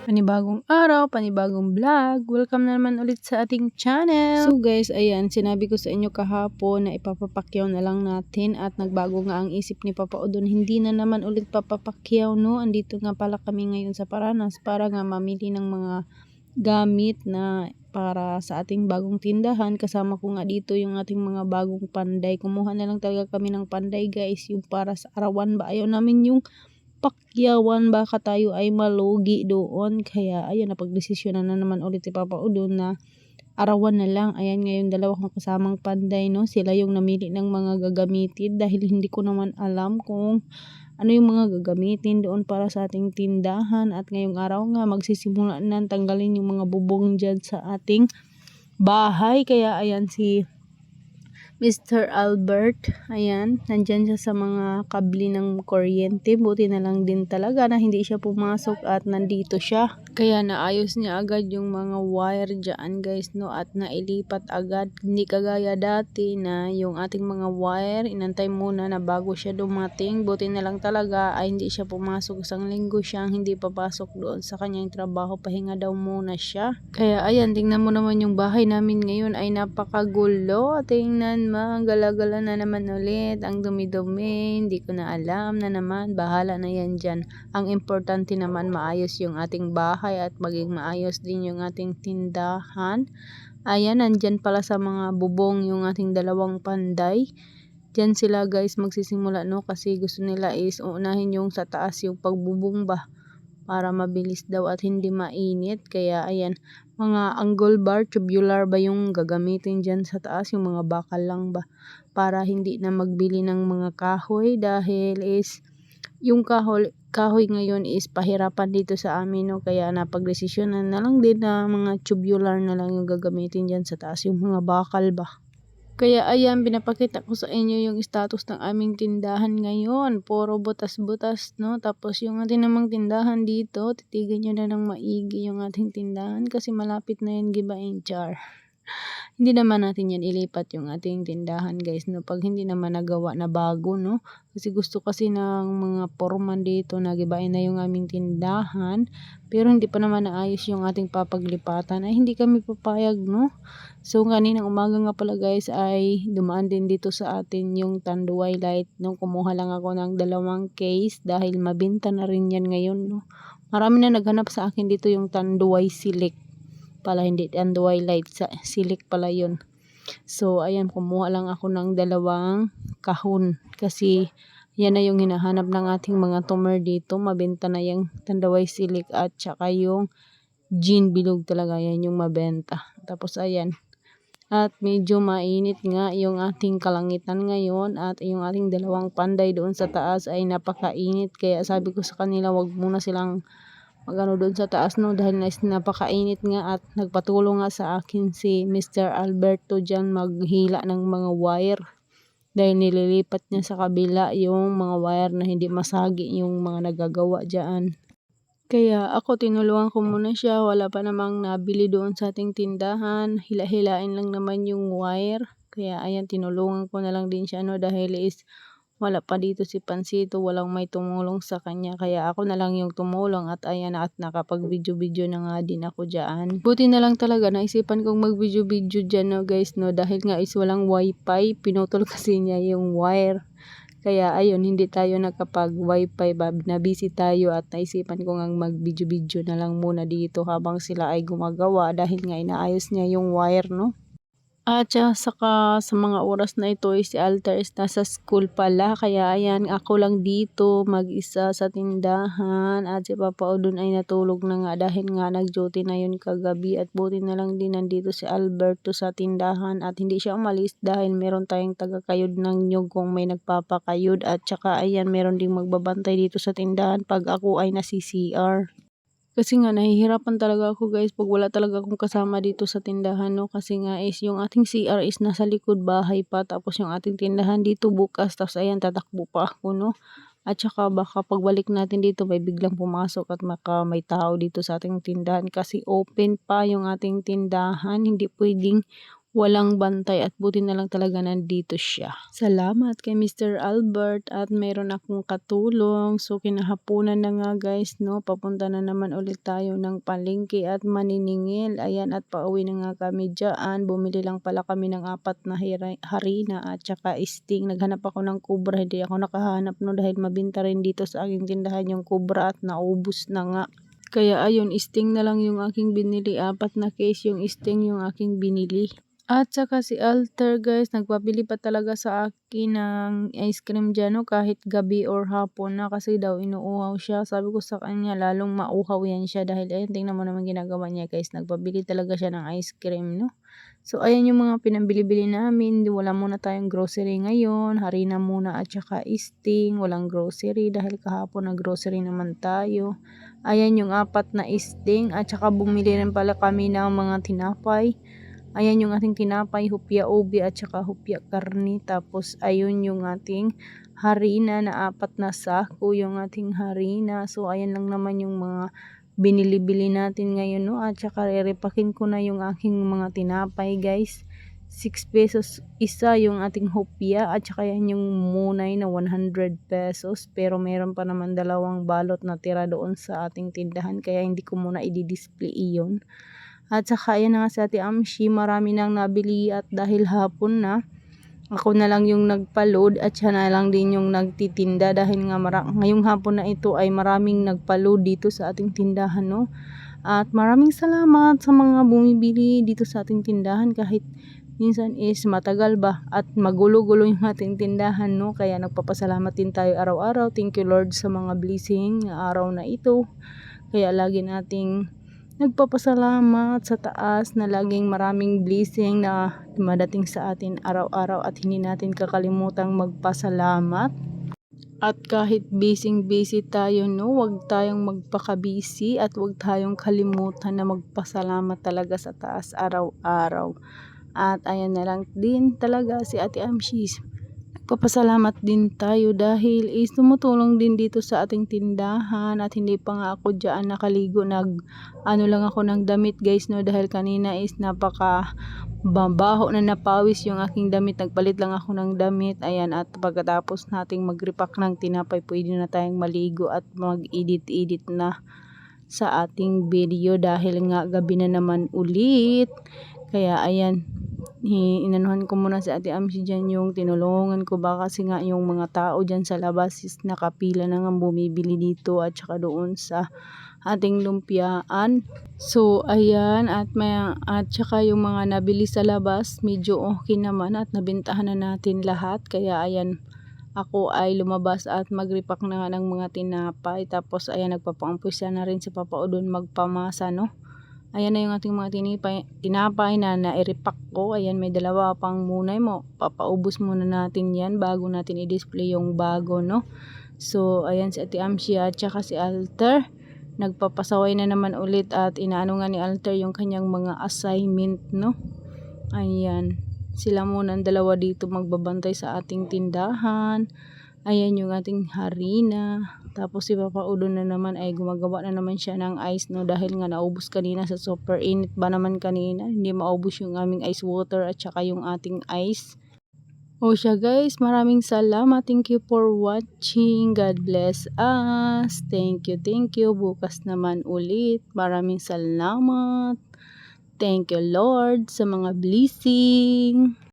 Panibagong araw, panibagong vlog. Welcome na naman ulit sa ating channel. So guys, ayan, sinabi ko sa inyo kahapon na ipapapakyaw na lang natin at nagbago nga ang isip ni Papa Odon. Hindi na naman ulit papapakyaw, no? Andito nga pala kami ngayon sa Paranas para nga mamili ng mga gamit na para sa ating bagong tindahan. Kasama ko nga dito yung ating mga bagong panday. Kumuha na lang talaga kami ng panday guys, yung para sa arawan ba. Ayaw namin yung pakyawan baka tayo ay malugi doon. Kaya ayun napagdesisyonan na naman ulit si Papa Udon na arawan na lang. Ayan ngayon dalawa kong kasamang panday no? Sila yung namili ng mga gagamitin dahil hindi ko naman alam kung ano yung mga gagamitin doon para sa ating tindahan. At ngayong araw nga magsisimula na tanggalin yung mga bubong dyan sa ating bahay. Kaya ayan si Mr. Albert. Ayan, nandyan siya sa mga kabli ng kuryente. Buti na lang din talaga na hindi siya pumasok at nandito siya. Kaya naayos niya agad yung mga wire dyan guys no at nailipat agad. Hindi kagaya dati na yung ating mga wire inantay muna na bago siya dumating. Buti na lang talaga ay hindi siya pumasok. Isang linggo siyang hindi papasok doon sa kanyang trabaho. Pahinga daw muna siya. Kaya ayan, tingnan mo naman yung bahay namin ngayon ay napakagulo. Tingnan mo, gala-gala na naman ulit. Ang dumi-dumi, hindi ko na alam na naman. Bahala na yan dyan. Ang importante naman maayos yung ating bahay at maging maayos din yung ating tindahan. Ayan, nandyan pala sa mga bubong yung ating dalawang panday. Diyan sila guys magsisimula no kasi gusto nila is uunahin yung sa taas yung pagbubong ba para mabilis daw at hindi mainit. Kaya ayan, mga angle bar, tubular ba yung gagamitin dyan sa taas, yung mga bakal lang ba? Para hindi na magbili ng mga kahoy dahil is yung kahoy, kahoy ngayon is pahirapan dito sa amin no? Kaya napagdesisyonan na lang din na mga tubular na lang yung gagamitin dyan sa taas. Yung mga bakal ba. Kaya ayan, pinapakita ko sa inyo yung status ng aming tindahan ngayon. Puro butas-butas, no? Tapos yung ating namang tindahan dito, titigan nyo na ng maigi yung ating tindahan kasi malapit na yan gibain char. Hindi naman natin yan ilipat yung ating tindahan guys no? Pag hindi naman nagawa na bago no? Kasi gusto kasi ng mga porman dito na gibain na yung aming tindahan pero hindi pa naman naayos yung ating papaglipatan. Ay hindi kami papayag no? So kaninang umaga nga pala guys ay dumaan din dito sa atin yung tanduay light no? Kumuha lang ako ng dalawang case dahil mabenta na rin yan ngayon no? Marami na naghanap sa akin dito yung tanduay silik pala hindi and twilight sa silik pala yun. So ayan kumuha lang ako ng dalawang kahon kasi yan na yung hinahanap ng ating mga tumer dito. Mabenta na yung tandaway silik at saka yung gin bilog talaga yan yung mabenta. Tapos ayan. At medyo mainit nga yung ating kalangitan ngayon at yung ating dalawang panday doon sa taas ay napakainit. Kaya sabi ko sa kanila wag muna silang magano doon sa taas no dahil nice, napakainit nga at nagpatulong nga sa akin si Mr. Alberto dyan maghila ng mga wire dahil nililipat niya sa kabila yung mga wire na hindi masagi yung mga nagagawa dyan. Kaya ako tinulungan ko muna siya, wala pa namang nabili doon sa ating tindahan, hila-hilain lang naman yung wire. Kaya ayan, tinulungan ko na lang din siya no dahil is wala pa dito si Pansito, walang may tumulong sa kanya. Kaya ako na lang yung tumulong at ayan at nakapag-video-video na nga din ako dyan. Buti na lang talaga naisipan kong mag-video-video dyan no guys no dahil nga is walang wifi. Pinutol kasi niya yung wire. Kaya ayun, hindi tayo nakapag wifi ba, na busy tayo at naisipan ko nga mag-video-video na lang muna dito habang sila ay gumagawa dahil nga inaayos niya yung wire no. At saka sa mga oras na ito si Alter is nasa school pala. Kaya ayan ako lang dito mag-isa sa tindahan. At si Papa Odon ay natulog na nga dahil nga nag-duty na yun kagabi. At buti na lang din nandito si Alberto sa tindahan. At hindi siya umalis dahil meron tayong taga-kayod ng nyug kung may nagpapakayod. At saka ayan meron ding magbabantay dito sa tindahan pag ako ay nasi-CR. Kasi nga nahihirapan talaga ako guys pag wala talaga akong kasama dito sa tindahan no kasi nga is yung ating CR is nasa likod bahay pa tapos yung ating tindahan dito bukas tapos ayan tatakbo pa ako no. At saka baka pagbalik natin dito may biglang pumasok at maka may tao dito sa ating tindahan kasi open pa yung ating tindahan hindi pwedeng walang bantay at buti na lang talaga nandito siya. Salamat kay Mr. Albert at mayroon akong katulong. So kinahapunan na nga guys no, papunta na naman ulit tayo ng palengke at maniningil. Ayan at pauwi na nga kami dyan. Bumili lang pala kami ng apat na harina at saka sting. Naghanap ako ng kubra, hindi ako nakahanap no dahil mabinta rin dito sa aking tindahan yung kubra at naubos na nga. Kaya ayun, sting na lang yung aking binili. Apat na case yung sting yung aking binili. At saka si Alter guys, nagpabili pa talaga sa akin ng ice cream dyan no, kahit gabi or hapon na kasi daw inuuhaw siya. Sabi ko sa kanya lalong mauhaw yan siya dahil ayun tingnan mo naman ginagawa niya guys, nagpabili talaga siya ng ice cream no. So ayan yung mga pinambili-bili namin, wala muna tayong grocery ngayon, harina muna at saka isting, walang grocery dahil kahapon na grocery naman tayo. Ayan yung apat na isting at saka bumili rin pala kami ng mga tinapay. Ayan yung ating tinapay, hupya ubi at saka hupya karni. Tapos ayun yung ating harina na apat na sako yung ating harina. So ayan lang naman yung mga binili-bili natin ngayon no. At saka repakin ko na yung aking mga tinapay guys. 6 pesos isa yung ating hopya at saka yan yung munay na 100 pesos pero meron pa naman dalawang balot na tira doon sa ating tindahan kaya hindi ko muna i-display iyon. At saka yan na nga sa Ate Amshi, marami nang nabili at dahil hapon na, ako na lang yung nagpa-load at siya na lang din yung nagtitinda dahil nga mara- ngayong hapon na ito ay maraming nagpa-load dito sa ating tindahan no. At maraming salamat sa mga bumibili dito sa ating tindahan kahit minsan is matagal ba at magulo-gulo yung ating tindahan no? Kaya nagpapasalamat din tayo araw-araw. Thank you Lord sa mga blessing araw na ito. Kaya lagi nating nagpapasalamat sa taas na laging maraming blessing na dumadating sa atin araw-araw at hindi natin kakalimutang magpasalamat. At kahit busy-busy tayo, no, wag tayong magpaka-busy at wag tayong kalimutan na magpasalamat talaga sa taas araw-araw. At ayan na lang din talaga si Ate Amshis Papasalamat din tayo dahil is tumutulong din dito sa ating tindahan at hindi pa nga ako dyan nakaligo nag ano lang ako ng damit guys no? Dahil kanina is napaka babaho na napawis yung aking damit. Nagpalit lang ako ng damit ayan at pagkatapos nating magrepack ng tinapay pwede na tayong maligo at mag edit edit na sa ating video dahil nga gabi na naman ulit. Kaya ayan inanuhan ko muna si Ate Amsi dyan yung tinulungan ko ba kasi nga yung mga tao dyan sa labas is nakapila na nga bumibili dito at saka doon sa ating lumpiaan. So, ayan, at, may, at saka yung mga nabili sa labas, medyo okay naman at nabintahan na natin lahat. Kaya, ayan, ako ay lumabas at magripak na nga ng mga tinapay. Tapos, ayan, nagpapaumpisa na rin si Papa Udon magpamasa, no? Ayan na yung ating mga tinipay, tinapay na nairepack ko. Ayan, may dalawa pang munay mo. Papaubos muna natin yan bago natin i-display yung bago, no? So, ayan si Ate Amshia at saka si Alter. Nagpapasaway na naman ulit at inaano nga ni Alter yung kanyang mga assignment, no? Ayan. Sila muna ang dalawa dito magbabantay sa ating tindahan. Ayan yung ating harina. Tapos si Papa Udo na naman ay gumagawa na naman siya ng ice no dahil nga naubos kanina sa super init ba naman kanina. Hindi maubos yung aming ice water at saka yung ating ice. O siya guys, maraming salamat. Thank you for watching. God bless us. Thank you, thank you. Bukas naman ulit. Maraming salamat. Thank you Lord sa mga blessing.